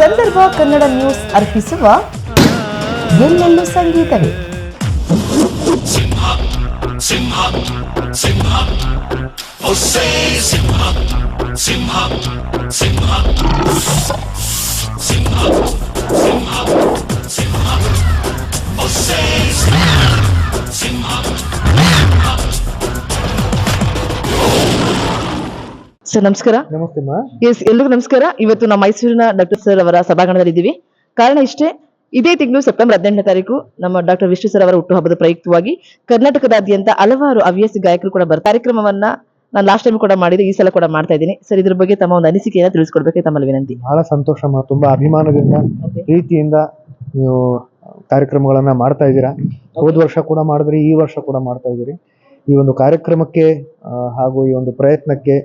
ಸಂದರ್ಭ ಕನ್ನಡ ನ್ಯೂಸ್ ಅರ್ಪಿಸುವ ಎಲ್ಲೆಲ್ಲೂ ಸಂಗೀತವೇ ಸರ್ ನಮಸ್ಕಾರ. ನಮಸ್ತೆ ಎಸ್ ಎಲ್ರಿಗೂ ನಮಸ್ಕಾರ. ಇವತ್ತು ನಮ್ಮ ಮೈಸೂರಿನ ಡಾಕ್ಟರ್ ಸರ್ ಅವರ ಸಭಾಂಗಣದಲ್ಲಿ ಇದ್ದೀವಿ ಕಾರಣ ಇಷ್ಟೇ ಇದೇ ತಿಂಗಳು ಸೆಪ್ಟೆಂಬರ್ ಹದಿನೆಂಟನೇ ತಾರೀಕು ನಮ್ಮ ಡಾಕ್ಟರ್ ವಿಷ್ಣು ಸರ್ ಅವರ ಹುಟ್ಟುಹಬ್ಬದ ಪ್ರಯುಕ್ತವಾಗಿ ಕರ್ನಾಟಕದಾದ್ಯಂತ ಹಲವಾರು ಹವ್ಯಾಸಿ ಗಾಯಕರು ಕೂಡ ಬರ್ ಕಾರ್ಯಕ್ರಮವನ್ನ ನಾನು ಲಾಸ್ಟ್ ಟೈಮ್ ಕೂಡ ಮಾಡಿದೆ ಈ ಸಲ ಕೂಡ ಮಾಡ್ತಾ ಇದ್ದೀನಿ. ಸರ್ ಇದ್ರ ಬಗ್ಗೆ ತಮ್ಮ ಒಂದು ಅನಿಸಿಕೆಯನ್ನು ತಿಳಿಸ್ಕೊಡ್ಬೇಕು ತಮ್ಮಲ್ಲಿ ವಿನಂತಿ. ಬಹಳ ಸಂತೋಷ ತುಂಬಾ ಅಭಿಮಾನದಿಂದ ಪ್ರೀತಿಯಿಂದ ನೀವು ಕಾರ್ಯಕ್ರಮಗಳನ್ನ ಮಾಡ್ತಾ ಇದ್ದೀರಾ. ಹೋದ ವರ್ಷ ಕೂಡ ಮಾಡಿದ್ರಿ ಈ ವರ್ಷ ಕೂಡ ಮಾಡ್ತಾ ಇದ್ದೀರಿ. ಈ ಒಂದು ಕಾರ್ಯಕ್ರಮಕ್ಕೆ ಹಾಗೂ ಈ ಒಂದು ಪ್ರಯತ್ನಕ್ಕೆ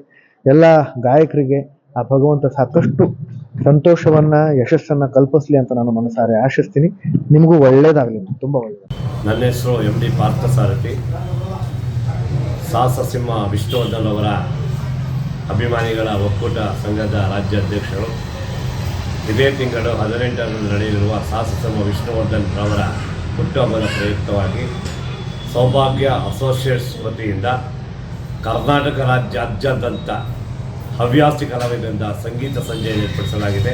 ಎಲ್ಲ ಗಾಯಕರಿಗೆ ಆ ಭಗವಂತ ಸಾಕಷ್ಟು ಸಂತೋಷವನ್ನ, ಯಶಸ್ಸನ್ನ ಕಲ್ಪಿಸ್ಲಿ ಅಂತ ನಾನು ಮನಸಾರೆ ಆಶಿಸ್ತೀನಿ. ನಿಮಗೂ ಒಳ್ಳೇದಾಗಲಿ, ತುಂಬಾ ಒಳ್ಳೆಯದು ನನ್ನ ಹೆಸರು ಎಂ ಡಿ ಪಾರ್ಥಸಾರಥಿ. ಸಾಹಸ ಸಿಂಹ ವಿಷ್ಣುವರ್ಧನ್ ಅವರ ಅಭಿಮಾನಿಗಳ ಒಕ್ಕೂಟ ಸಂಘದ ರಾಜ್ಯಾಧ್ಯಕ್ಷರು. ಇದೇ ತಿಂಗಳು ಹದಿನೆಂಟರಂದು ನಡೆಯಲಿರುವ ಸಾಹಸ ಸಿಂಹ ವಿಷ್ಣುವರ್ಧನ್ ಅವರ ಹುಟ್ಟುಹಬ್ಬದ ಪ್ರಯುಕ್ತವಾಗಿ ಸೌಭಾಗ್ಯ ಅಸೋಸಿಯೇಟ್ಸ್ ವತಿಯಿಂದ ಕರ್ನಾಟಕ ರಾಜ್ಯಾದ್ಯಂತ ಹವ್ಯಾಸಿ ಕಲಾವಿದರಿಂದ ಸಂಗೀತ ಸಂಜೆ ಏರ್ಪಡಿಸಲಾಗಿದೆ.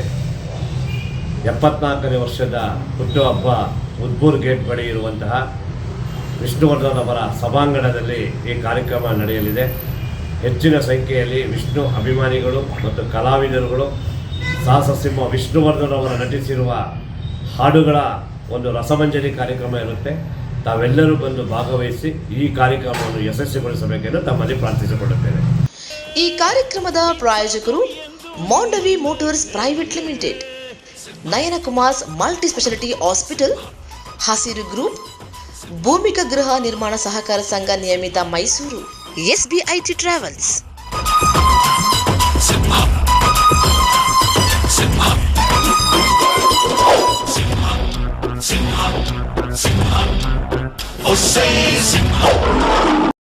ಎಪ್ಪತ್ನಾಲ್ಕನೇ ವರ್ಷದ ಹುಟ್ಟುಹಬ್ಬ ಉದ್ಬೂರ್ ಗೇಟ್ ಬಳಿ ಇರುವಂತಹ ವಿಷ್ಣುವರ್ಧನ್ ಅವರ ಸಭಾಂಗಣದಲ್ಲಿ ಈ ಕಾರ್ಯಕ್ರಮ ನಡೆಯಲಿದೆ. ಹೆಚ್ಚಿನ ಸಂಖ್ಯೆಯಲ್ಲಿ ವಿಷ್ಣು ಅಭಿಮಾನಿಗಳು ಮತ್ತು ಕಲಾವಿದರುಗಳು, ಸಾಹಸ ಸಿಂಹ ವಿಷ್ಣುವರ್ಧನ್ ಅವರ ನಟಿಸಿರುವ ಹಾಡುಗಳ ಒಂದು ರಸಮಂಜರಿ ಕಾರ್ಯಕ್ರಮ ಇರುತ್ತೆ. ತಾವೆಲ್ಲರೂ ಬಂದು ಭಾಗವಹಿಸಿ ಈ ಕಾರ್ಯಕ್ರಮವನ್ನು ಯಶಸ್ವಿಗೊಳಿಸಬೇಕೆಂದು ತಮ್ಮಲ್ಲಿ ಪ್ರಾರ್ಥಿಸಿಕೊಳ್ಳುತ್ತೇನೆ ಈ ಕಾರ್ಯಕ್ರಮದ ಪ್ರಾಯೋಜಕರು Mandavi motors private limited Nayana Kumars multi speciality hospital Hasiru group, Bhoomika ಗೃಹ ನಿರ್ಮಾಣ ಸಹಕಾರ ಸಂಘ ನಿಯಮಿತ Mysuru S B I T travels Ho, oh, say,